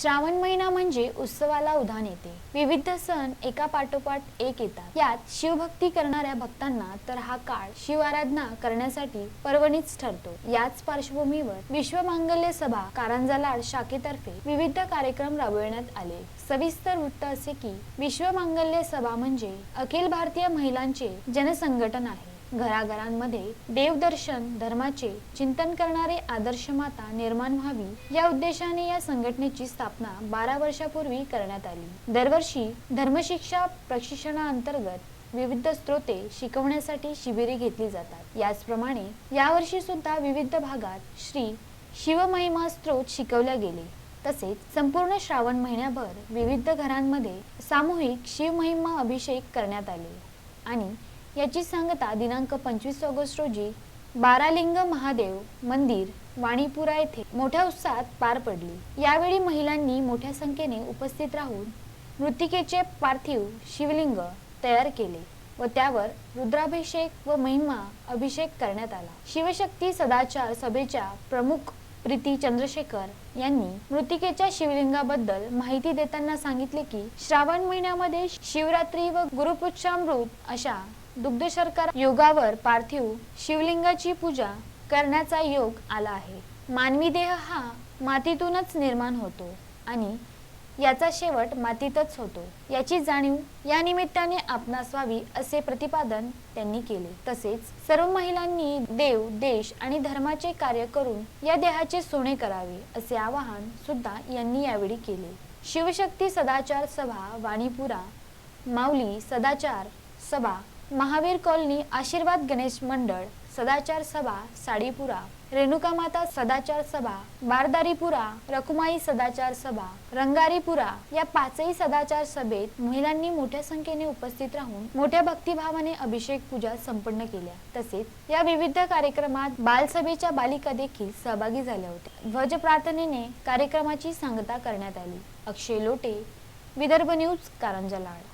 श्रावण महिना म्हणजे उत्सवाला उधाण येते. विविध सण एका पाठोपाठ एक येतात. यात शिवभक्ती करणाऱ्या भक्तांना तर हा काळ शिवाराधना करण्यासाठी पर्वणीच ठरतो. याच पार्श्वभूमीवर विश्व मांगल्य सभा कारंजा लाड शाखेतर्फे विविध कार्यक्रम राबविण्यात आले. सविस्तर वृत्त असे की विश्व मांगल्य सभा म्हणजे अखिल भारतीय महिलांचे जनसंघटन आहे. घराघरांमध्ये देवदर्शन धर्माचे चिंतन करणारे आदर्श माता निर्माण व्हावी या उद्देशाने या संघटनेची स्थापना बारा वर्षापूर्वी करण्यात आली. दरवर्षी धर्मशिक्षा प्रशिक्षणाअंतर्गत विविध स्त्रोते शिकवण्यासाठी शिबिरे घेतली जातात. याचप्रमाणे यावर्षी सुद्धा विविध भागात श्री शिवमहिमा स्त्रोत शिकवल्या गेले. तसेच संपूर्ण श्रावण महिन्याभर विविध घरांमध्ये सामूहिक शिवमहिमा अभिषेक करण्यात आले आणि याची सांगता दिनांक पंचवीस ऑगस्ट रोजी बारालिंग महादेव मंदिर वाणीपुरा येथे मोठ्या उत्साहात पार पडली. यावेळी महिलांनी मोठ्या संख्येने उपस्थित राहून मृतिकेचे पार्थिव शिवलिंग तयार केले व त्यावर रुद्राभिषेक व महिमा अभिषेक करण्यात आला. शिवशक्ती सदाचार सभेच्या प्रमुख प्रीती चंद्रशेखर यांनी मृतिकेच्या शिवलिंगाबद्दल माहिती देताना सांगितले की श्रावण महिन्यामध्ये शिवरात्री व गुरुपुच्छामृत अशा दुग्धशर्करा योगावर पार्थिव शिवलिंगाची पूजा करण्याचा योग आला आहे. मानवी देह हा मातीतूनच निर्माण होतो आणि याचा शेवट मातीतच होतो. याची जाणीव या निमित्ताने आपणास व्हावी असे प्रतिपादन त्यांनी केले. तसेच सर्व महिलांनी देव देश आणि धर्माचे कार्य करून या देहाचे सोने करावे असे आवाहन सुद्धा यांनी यावेळी केले. शिवशक्ती सदाचार सभा वाणीपुरा माऊली सदाचार सभा महावीर कॉलनी आशीर्वाद गणेश मंडळ सदाचार सभा साडीपुरा रेणुका माता सदाचार सभा बारदारीपुरा रखुमाई सदाचार सभा रंगारीपुरा या पाचही सदाचार सभेत महिलांनी मोठ्या संख्येने उपस्थित राहून मोठ्या भक्तिभावाने अभिषेक पूजा संपन्न केल्या. तसेच या विविध कार्यक्रमात बालसभेच्या बालिका देखील सहभागी झाल्या होत्या. ध्वज प्रार्थनेने कार्यक्रमाची सांगता करण्यात आली. अक्षय लोटे विदर्भ न्यूज कारंजा लाड.